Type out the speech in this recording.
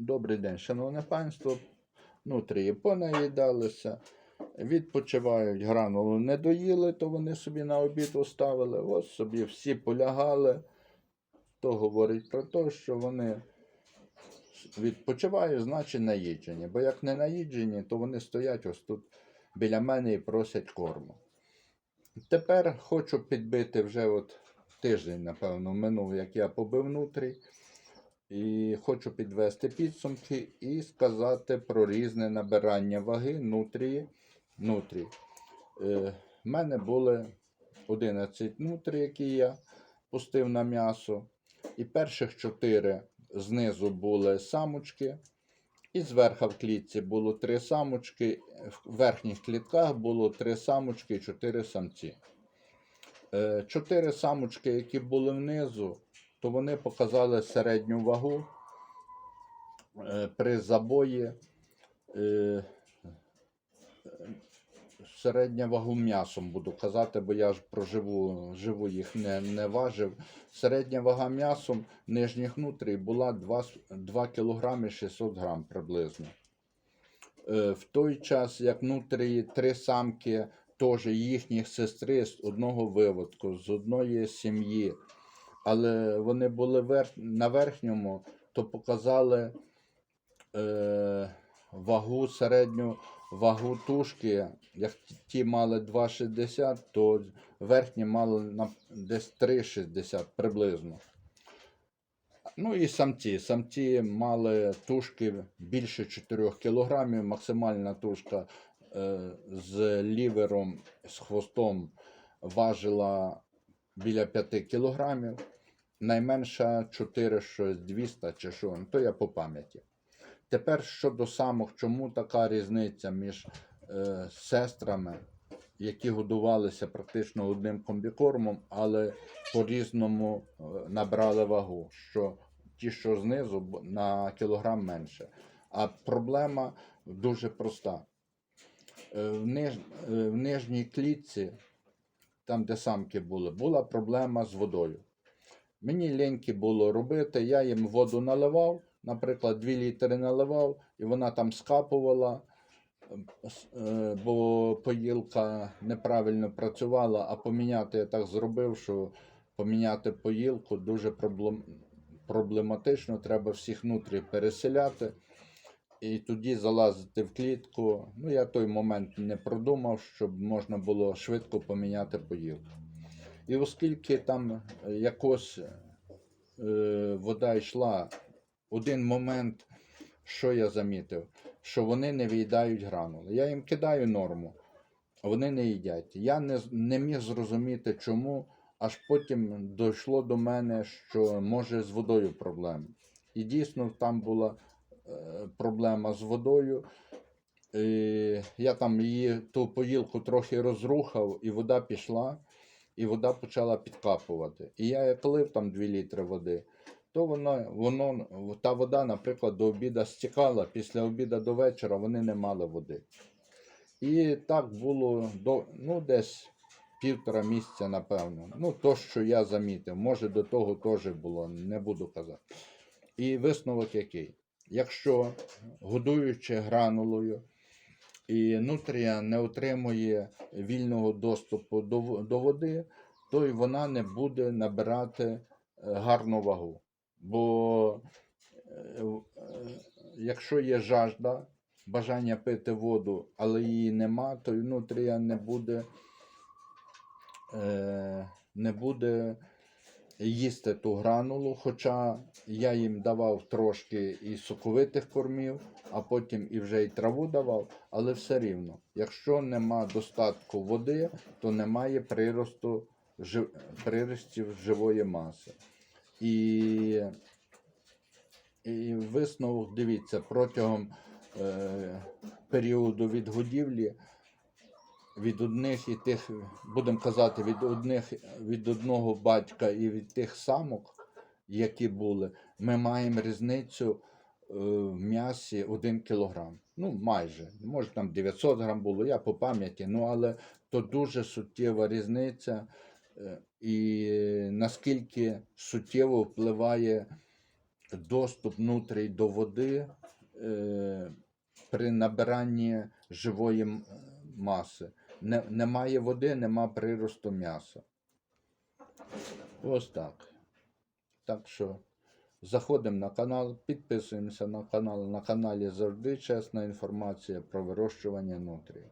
Добрий день, шановне панство. Нутрії понаїдалися, відпочивають, гранулу не доїли, то вони собі на обід оставили. Ось собі всі полягали. То говорить про те, що вони відпочивають, значить наїджені. Бо як не наїджені, то вони стоять ось тут біля мене і просять корму. Тепер хочу підбити вже от тиждень, напевно, минув, як я побив нутрій. І хочу підвести підсумки і сказати про різне набирання ваги нутрії. нутрій. Е, мене були 11 нутрій, які я пустив на м'ясо. І перших 4 знизу були самочки. І зверху в клітці було 3 самочки. В верхніх клітках було 3 самочки і 4 самці. Е, 4 самочки, які були внизу, то вони показали середню вагу е, при забої. е, Середня вагу м'ясом буду казати, бо я ж проживу живу їх не, не важив. Середня вага м'ясом нижніх нутрій була 2, 2 кг 600 грам приблизно. Е, В той час, як нутрії три самки, теж їхніх сестри з одного виводку, з одної сім'ї, але вони були верх, на верхньому, то показали е, вагу, середню вагу тушки. Як ті мали 2,60, то верхні мали на, десь 3,60 приблизно. Ну і самці. Самці мали тушки більше 4 кг, максимальна тушка е, з лівером, з хвостом важила біля 5 кілограмів. Найменша 4 щось 200 чи що, ну, то я по пам'яті. Тепер щодо самок, чому така різниця між е, сестрами, які годувалися практично одним комбікормом, але по-різному е, набрали вагу, що ті, що знизу, на кілограм менше. А проблема дуже проста. Е, в, ниж, е, в нижній клітці, там, де самки були, була проблема з водою. Мені ліньки було робити, я їм воду наливав, наприклад, 2 літри наливав, і вона там скапувала, е, е, бо поїлка неправильно працювала, а поміняти я так зробив, що поміняти поїлку дуже проблематично, треба всіх внутрі переселяти. І тоді залазити в клітку. Ну, я той момент не продумав, щоб можна було швидко поміняти поїлку. І оскільки там е, якось е, вода йшла, один момент, що я замітив, що вони не виїдають гранули. Я їм кидаю норму, вони не їдять. Я не, не міг зрозуміти, чому, аж потім дійшло до мене, що може з водою проблема. І дійсно там була е, проблема з водою. І я там її ту поїлку трохи розрухав, і вода пішла, і вода почала підкапувати. І я як лив там 2 літри води, то воно, воно, та вода, наприклад, до обіда стікала, після обіда до вечора вони не мали води. І так було до, ну, десь півтора місяця, напевно. Ну, то, що я замітив, може до того теж було, не буду казати. І висновок який? Якщо годуючи гранулою, і нутрія не отримує вільного доступу до, води, то й вона не буде набирати е, гарну вагу. Бо е, е, якщо є жажда, бажання пити воду, але її нема, то й нутрія не буде, не буде їсти ту гранулу, хоча я їм давав трошки і соковитих кормів, а потім і вже й траву давав, але все рівно, якщо нема достатку води, то немає приросту жи- приростів живої маси. І, і висновок, дивіться, протягом е, періоду відгодівлі від одних і тих, будемо казати, від одних від одного батька і від тих самок, які були, ми маємо різницю е, в м'ясі 1 кілограм. Ну, майже. Може там 900 грам було, я по пам'яті, ну але то дуже суттєва різниця. е, І наскільки суттєво впливає доступ нутрій до води е, при набиранні живої маси. Не, немає води, нема приросту м'яса. Ось так. Так що заходимо на канал, підписуємося на канал. На каналі завжди чесна інформація про вирощування нутрій.